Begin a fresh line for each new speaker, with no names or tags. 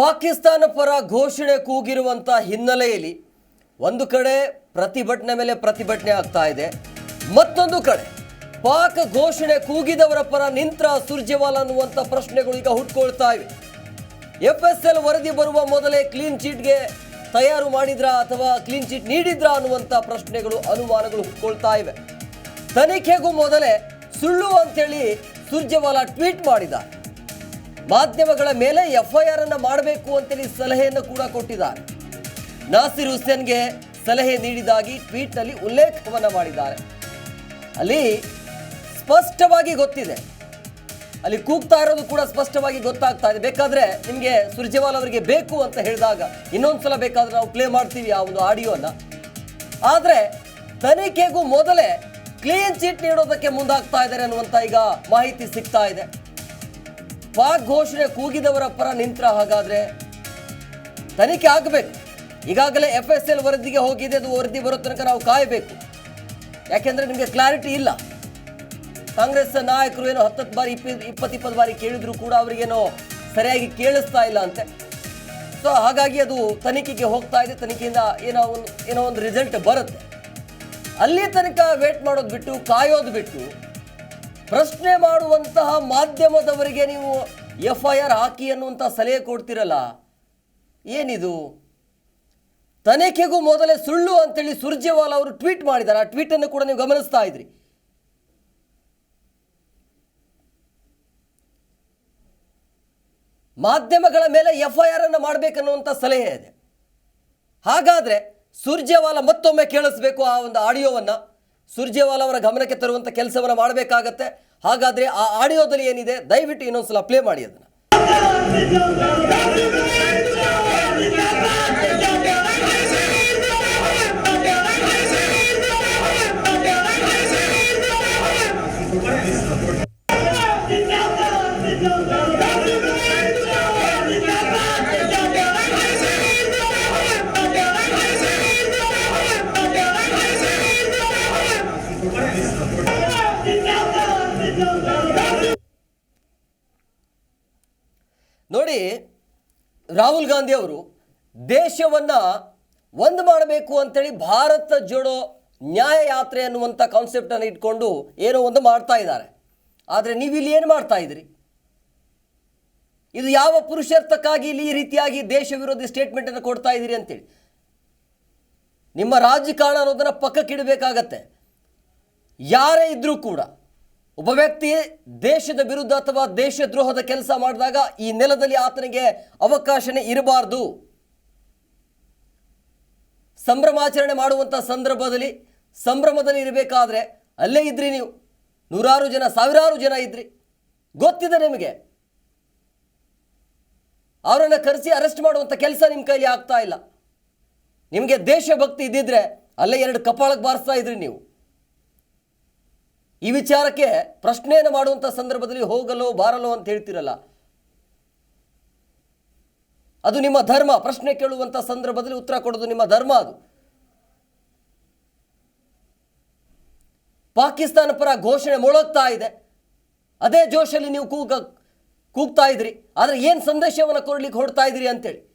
ಪಾಕಿಸ್ತಾನ ಪರ ಘೋಷಣೆ ಕೂಗಿರುವಂಥ ಹಿನ್ನೆಲೆಯಲ್ಲಿ ಒಂದು ಕಡೆ ಪ್ರತಿಭಟನೆ ಮೇಲೆ ಪ್ರತಿಭಟನೆ ಆಗ್ತಾ ಇದೆ, ಮತ್ತೊಂದು ಕಡೆ ಪಾಕ್ ಘೋಷಣೆ ಕೂಗಿದವರ ಪರ ನಿಂತ್ರ ಸುರ್ಜೇವಾಲ ಅನ್ನುವಂಥ ಪ್ರಶ್ನೆಗಳು ಈಗ ಹುಟ್ಕೊಳ್ತಾ ಇವೆ. ಎಫ್ ಎಸ್ ಎಲ್ ವರದಿ ಬರುವ ಮೊದಲೇ ಕ್ಲೀನ್ ಚೀಟ್ಗೆ ತಯಾರು ಮಾಡಿದ್ರಾ ಅಥವಾ ಕ್ಲೀನ್ ಚೀಟ್ ನೀಡಿದ್ರಾ ಅನ್ನುವಂಥ ಪ್ರಶ್ನೆಗಳು, ಅನುಮಾನಗಳು ಹುಟ್ಕೊಳ್ತಾ ಇವೆ. ತನಿಖೆಗೂ ಮೊದಲೇ ಸುಳ್ಳು ಅಂತೇಳಿ ಸುರ್ಜೇವಾಲ ಟ್ವೀಟ್ ಮಾಡಿದ್ದಾರೆ. ಮಾಧ್ಯಮಗಳ ಮೇಲೆ ಎಫ್ಐಆರ್ ಅನ್ನು ಮಾಡಬೇಕು ಅಂತೇಳಿ ಸಲಹೆಯನ್ನು ಕೂಡ ಕೊಟ್ಟಿದ್ದಾರೆ. ನಾಸಿರ್ ಹುಸೇನ್ಗೆ ಸಲಹೆ ನೀಡಿದಾಗಿ ಟ್ವೀಟ್ನಲ್ಲಿ ಉಲ್ಲೇಖವನ್ನು ಮಾಡಿದ್ದಾರೆ. ಅಲ್ಲಿ ಸ್ಪಷ್ಟವಾಗಿ ಗೊತ್ತಿದೆ. ಅಲ್ಲಿ ಕೂಗ್ತಾ ಇರೋದು ಕೂಡ ಸ್ಪಷ್ಟವಾಗಿ ಗೊತ್ತಾಗ್ತಾ ಇದೆ. ಬೇಕಾದ್ರೆ ನಿಮಗೆ ಸುರ್ಜೇವಾಲ್ ಅವರಿಗೆ ಬೇಕು ಅಂತ ಹೇಳಿದಾಗ ಇನ್ನೊಂದ್ಸಲ ಬೇಕಾದ್ರೆ ನಾವು ಪ್ಲೇ ಮಾಡ್ತೀವಿ ಆ ಒಂದು ಆಡಿಯೋನ. ಆದರೆ ತನಿಖೆಗೂ ಮೊದಲೇ ಕ್ಲೀನ್ ಚೀಟ್ ನೀಡೋದಕ್ಕೆ ಮುಂದಾಗ್ತಾ ಇದ್ದಾರೆ ಅನ್ನುವಂಥ ಈಗ ಮಾಹಿತಿ ಸಿಗ್ತಾ ಇದೆ. ಪಾಕ್ ಘೋಷಣೆ ಕೂಗಿದವರ ಪರ ನಿಂತ್ರ ಹಾಗಾದ್ರೆ ತನಿಖೆ ಆಗಬೇಕು. ಈಗಾಗಲೇ ಎಫ್ ಎಸ್ ಎಲ್ ವರದಿಗೆ ಹೋಗಿದೆ, ಅದು ವರದಿ ಬರೋ ತನಕ ನಾವು ಕಾಯಬೇಕು. ಯಾಕೆಂದ್ರೆ ನಿಮಗೆ ಕ್ಲಾರಿಟಿ ಇಲ್ಲ. ಕಾಂಗ್ರೆಸ್ ನಾಯಕರು ಏನೋ ಹತ್ತತ್ತು ಬಾರಿ ಇಪ್ಪ ಇಪ್ಪತ್ತು ಇಪ್ಪತ್ತು ಬಾರಿ ಕೇಳಿದ್ರು ಕೂಡ ಅವರಿಗೇನೋ ಸರಿಯಾಗಿ ಕೇಳಿಸ್ತಾ ಇಲ್ಲ ಅಂತೆ. ಸೊ ಹಾಗಾಗಿ ಅದು ತನಿಖೆಗೆ ಹೋಗ್ತಾ ಇದೆ, ತನಿಖೆಯಿಂದ ಏನೋ ಒಂದು ಏನೋ ಒಂದು ರಿಸಲ್ಟ್ ಬರುತ್ತೆ. ಅಲ್ಲಿ ತನಕ ವೇಟ್ ಮಾಡೋದು ಬಿಟ್ಟು, ಕಾಯೋದು ಬಿಟ್ಟು ಪ್ರಶ್ನೆ ಮಾಡುವಂತಹ ಮಾಧ್ಯಮದವರಿಗೆ ನೀವು ಎಫ್ ಐ ಆರ್ ಹಾಕಿ ಅನ್ನುವಂಥ ಸಲಹೆ ಕೊಡ್ತಿರಲ್ಲ? ಏನಿದು? ತನಿಖೆಗೂ ಮೊದಲೇ ಸುಳ್ಳು ಅಂತೇಳಿ ಸುರ್ಜೇವಾಲ ಅವರು ಟ್ವೀಟ್ ಮಾಡಿದ್ದಾರೆ. ಆ ಟ್ವೀಟನ್ನು ಕೂಡ ನೀವು ಗಮನಿಸ್ತಾ ಇದ್ರಿ. ಮಾಧ್ಯಮಗಳ ಮೇಲೆ ಎಫ್ ಐ ಆರ್ ಅನ್ನು ಮಾಡಬೇಕನ್ನುವಂಥ ಸಲಹೆ ಇದೆ. ಹಾಗಾದರೆ ಸುರ್ಜೇವಾಲ ಮತ್ತೊಮ್ಮೆ ಕೇಳಿಸ್ಬೇಕು ಆ ಒಂದು ಆಡಿಯೋವನ್ನ. ಸುರ್ಜೇವಾಲ ಅವರ ಗಮನಕ್ಕೆ ತರುವಂತ ಕೆಲಸವನ್ನು ಮಾಡಬೇಕಾಗತ್ತೆ. ಹಾಗಾದ್ರೆ ಆ ಆಡಿಯೋದಲ್ಲಿ ಏನಿದೆ? ದಯವಿಟ್ಟು ಇನ್ನೊಂದ್ಸಲ ಪ್ಲೇ ಮಾಡಿ ಅದನ್ನ. ನೋಡಿ, ರಾಹುಲ್ ಗಾಂಧಿ ಅವರು ದೇಶವನ್ನ ಒಂದು ಮಾಡಬೇಕು ಅಂತೇಳಿ ಭಾರತ ಜೋಡೋ ನ್ಯಾಯ ಯಾತ್ರೆ ಅನ್ನುವಂಥ ಕಾನ್ಸೆಪ್ಟನ್ನು ಇಟ್ಕೊಂಡು ಏನೋ ಒಂದು ಮಾಡ್ತಾ ಇದ್ದಾರೆ. ಆದರೆ ನೀವು ಇಲ್ಲಿ ಏನು ಮಾಡ್ತಾ ಇದ್ದೀರಿ? ಇದು ಯಾವ ಪುರುಷಾರ್ಥಕ್ಕಾಗಿ ಇಲ್ಲಿ ಈ ರೀತಿಯಾಗಿ ದೇಶ ವಿರೋಧಿ ಸ್ಟೇಟ್ಮೆಂಟನ್ನು ಕೊಡ್ತಾ ಇದ್ದೀರಿ ಅಂತೇಳಿ. ನಿಮ್ಮ ರಾಜಕಾರಣ ಅನ್ನೋದನ್ನು ಪಕ್ಕಕ್ಕಿಡಬೇಕಾಗತ್ತೆ. ಯಾರೇ ಇದ್ದರೂ ಕೂಡ ಒಬ್ಬ ವ್ಯಕ್ತಿ ದೇಶದ ವಿರುದ್ಧ ಅಥವಾ ದೇಶದ್ರೋಹದ ಕೆಲಸ ಮಾಡಿದಾಗ ಈ ನೆಲದಲ್ಲಿ ಆತನಿಗೆ ಅವಕಾಶನೇ ಇರಬಾರ್ದು. ಸಂಭ್ರಮಾಚರಣೆ ಮಾಡುವಂಥ ಸಂದರ್ಭದಲ್ಲಿ, ಸಂಭ್ರಮದಲ್ಲಿ ಇರಬೇಕಾದ್ರೆ ಅಲ್ಲೇ ಇದ್ರಿ ನೀವು. ನೂರಾರು ಜನ, ಸಾವಿರಾರು ಜನ ಇದ್ರಿ. ಗೊತ್ತಿದೆ ನಿಮಗೆ. ಅವರನ್ನು ಕರೆಸಿ ಅರೆಸ್ಟ್ ಮಾಡುವಂಥ ಕೆಲಸ ನಿಮ್ಮ ಕೈಲಿ ಆಗ್ತಾ ಇಲ್ಲ. ನಿಮಗೆ ದೇಶಭಕ್ತಿ ಇದ್ದಿದ್ರೆ ಅಲ್ಲೇ ಎರಡು ಕಪಾಳಕ್ಕೆ ಬಾರಿಸ್ತಾ ಇದ್ರಿ ನೀವು. ಈ ವಿಚಾರಕ್ಕೆ ಪ್ರಶ್ನೆಯನ್ನು ಮಾಡುವಂಥ ಸಂದರ್ಭದಲ್ಲಿ ಹೋಗಲೋ ಬಾರಲೋ ಅಂತ ಹೇಳ್ತಿರಲ್ಲ. ಅದು ನಿಮ್ಮ ಧರ್ಮ, ಪ್ರಶ್ನೆ ಕೇಳುವಂಥ ಸಂದರ್ಭದಲ್ಲಿ ಉತ್ತರ ಕೊಡೋದು ನಿಮ್ಮ ಧರ್ಮ ಅದು. ಪಾಕಿಸ್ತಾನ ಪರ ಘೋಷಣೆ ಮೊಳಗ್ತಾ ಇದೆ. ಅದೇ ಜೋಶಲ್ಲಿ ನೀವು ಕೂಗ, ಕೂಗ್ತಾ ಇದ್ರಿ. ಆದರೆ ಏನು ಸಂದೇಶವನ್ನು ಕೊಡ್ಲಿಕ್ಕೆ ಹೊಡ್ತಾ ಇದ್ರಿ ಅಂತೇಳಿ.